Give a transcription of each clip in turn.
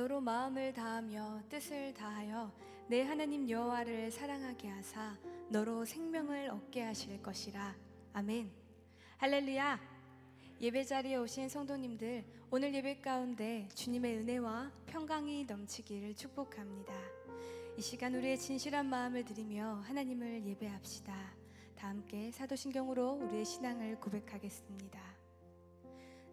너로 마음을 다하며 뜻을 다하여 내 하나님 여호와를 사랑하게 하사 너로 생명을 얻게 하실 것이라. 아멘. 할렐루야. 예배 자리에 오신 성도님들, 오늘 예배 가운데 주님의 은혜와 평강이 넘치기를 축복합니다. 이 시간 우리의 진실한 마음을 드리며 하나님을 예배합시다. 다 함께 사도신경으로 우리의 신앙을 고백하겠습니다.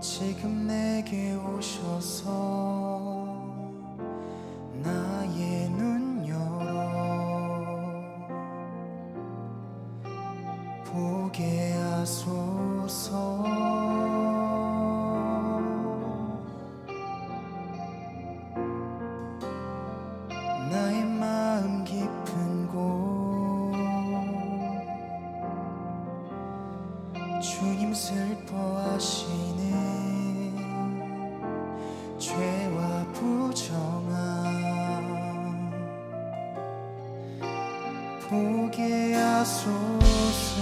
지금 내게 오셔서 나의 눈 열어. 보게 하소서 보게 하소서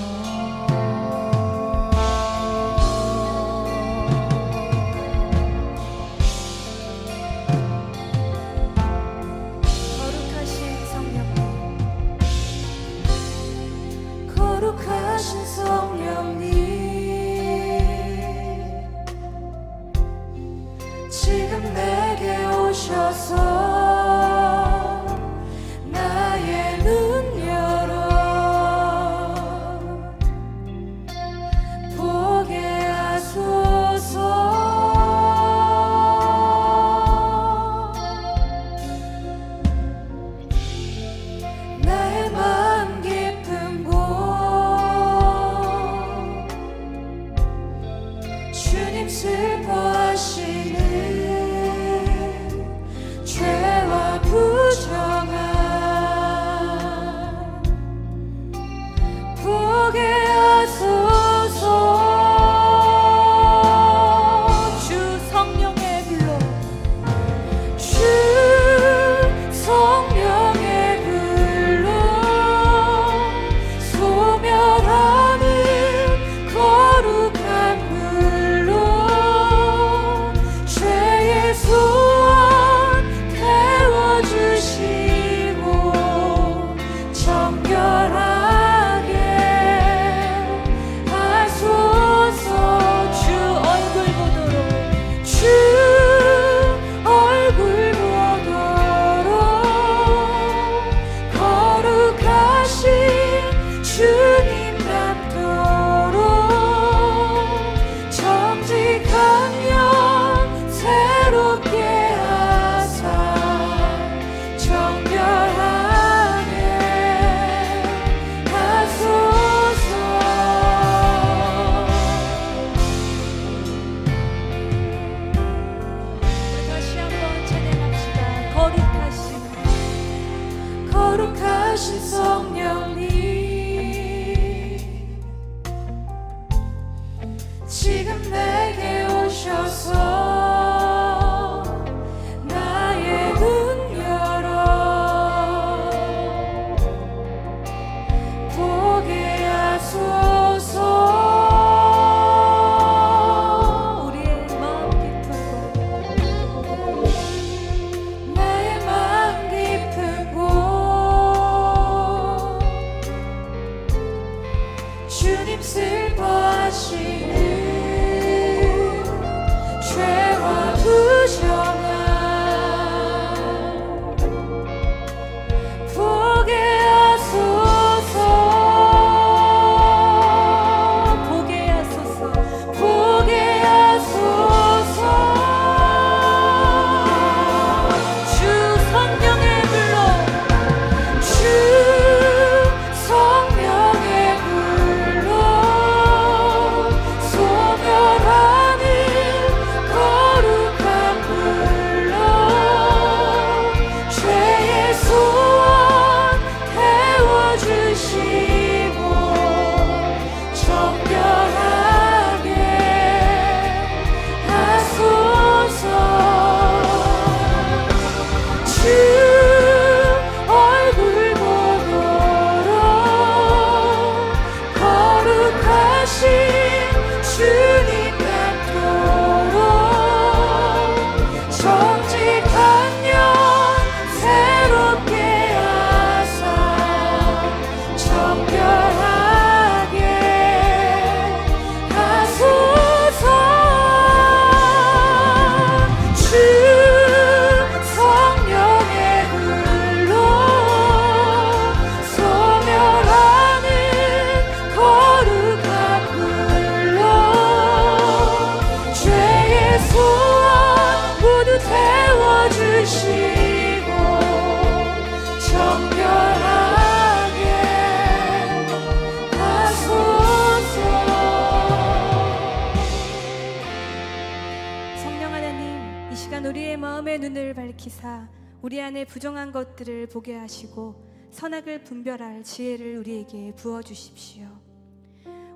시간 우리의 마음의 눈을 밝히사 우리 안에 부정한 것들을 보게 하시고 선악을 분별할 지혜를 우리에게 부어 주십시오.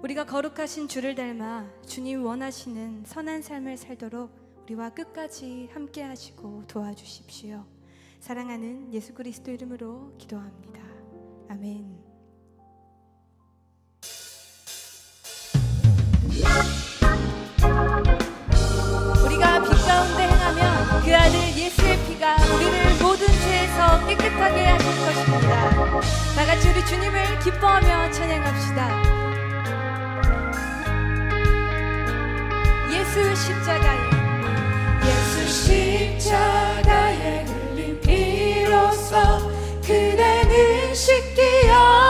우리가 거룩하신 주를 닮아 주님 원하시는 선한 삶을 살도록 우리와 끝까지 함께 하시고 도와주십시오. 사랑하는 예수 그리스도 이름으로 기도합니다. 아멘. 깨끗하게 하실 것입니다. 다 같이 우리 주님을 기뻐하며 찬양합시다. 예수 십자가에 예수 십자가에 흘린 피로써 그대는 식기여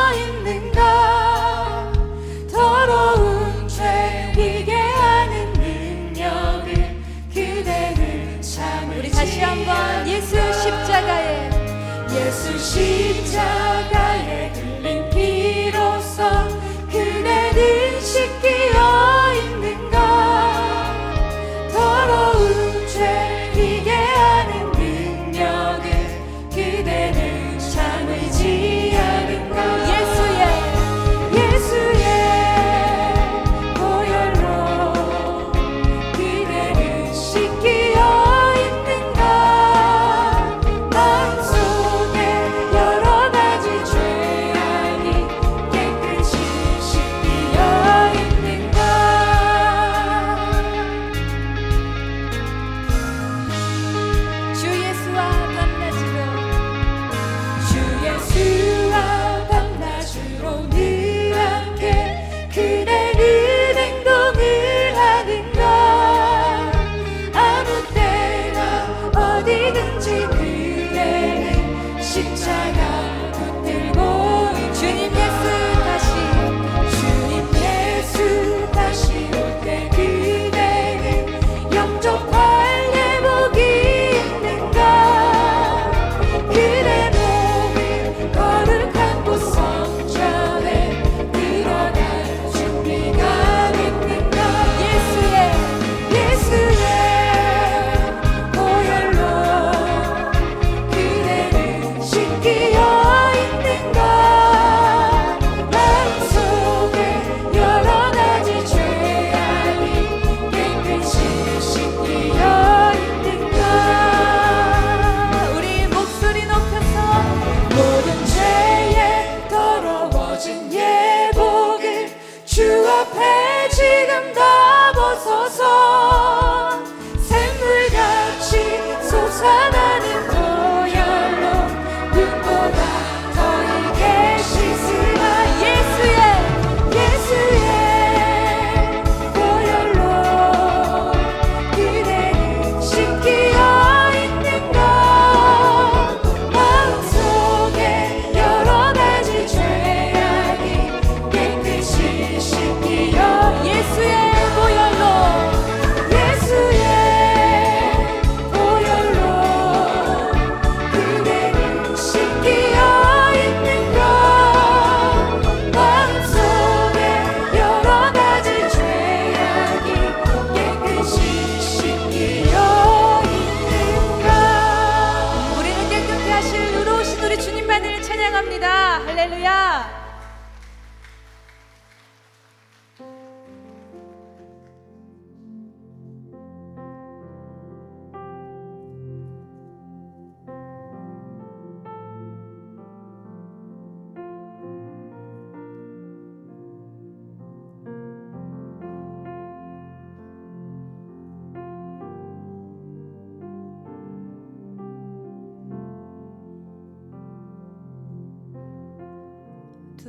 是行者。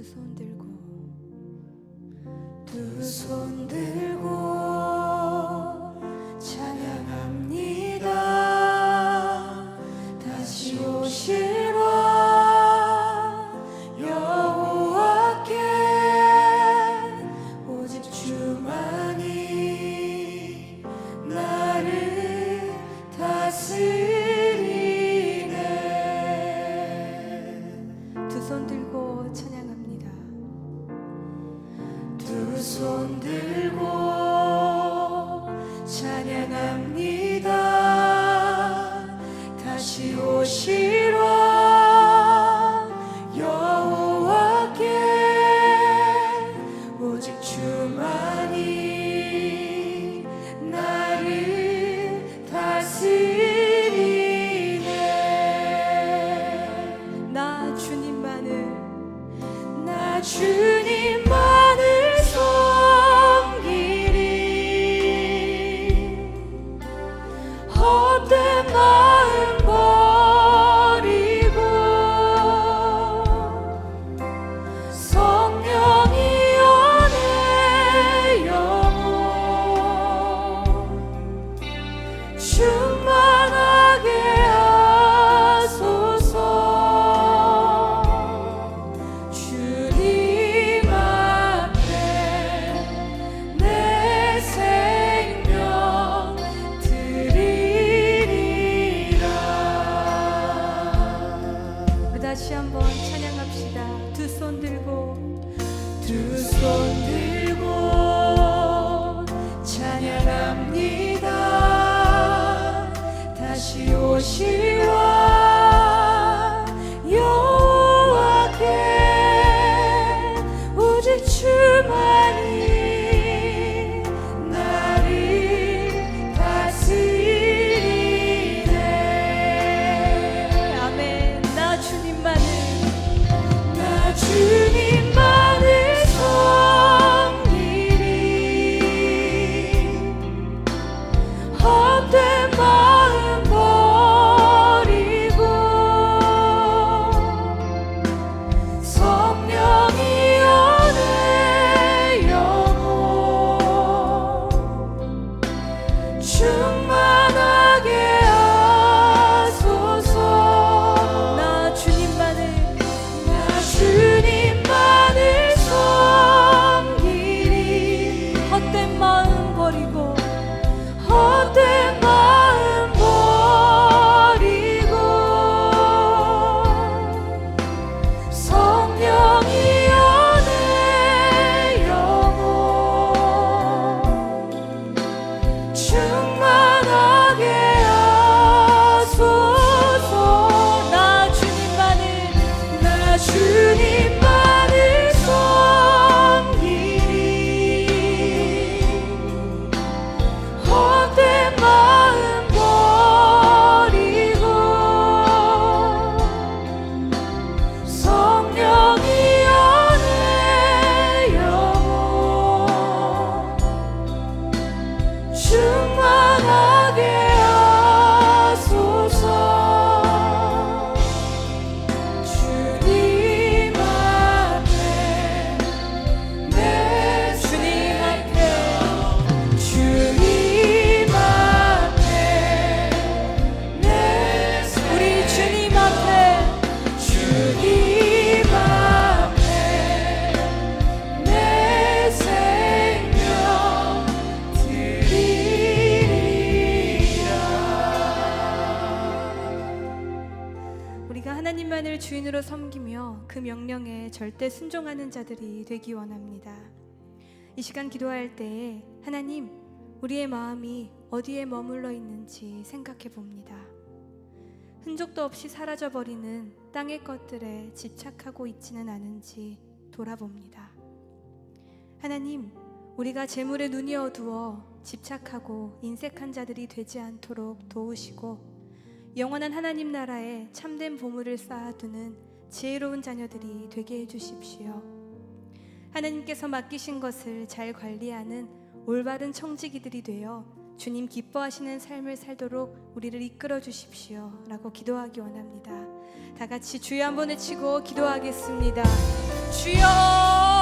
두손 들고 두 손 들고 영혼으로 섬기며 그 명령에 절대 순종하는 자들이 되기 원합니다. 이 시간 기도할 때에 하나님, 우리의 마음이 어디에 머물러 있는지 생각해 봅니다. 흔적도 없이 사라져 버리는 땅의 것들에 집착하고 있지는 않은지 돌아봅니다. 하나님, 우리가 재물에 눈이 어두워 집착하고 인색한 자들이 되지 않도록 도우시고 영원한 하나님 나라에 참된 보물을 쌓아두는 지혜로운 자녀들이 되게 해주십시오. 하나님께서 맡기신 것을 잘 관리하는 올바른 청지기들이 되어 주님 기뻐하시는 삶을 살도록 우리를 이끌어 주십시오 라고 기도하기 원합니다. 다 같이 주여 한번 외치고 기도하겠습니다. 주여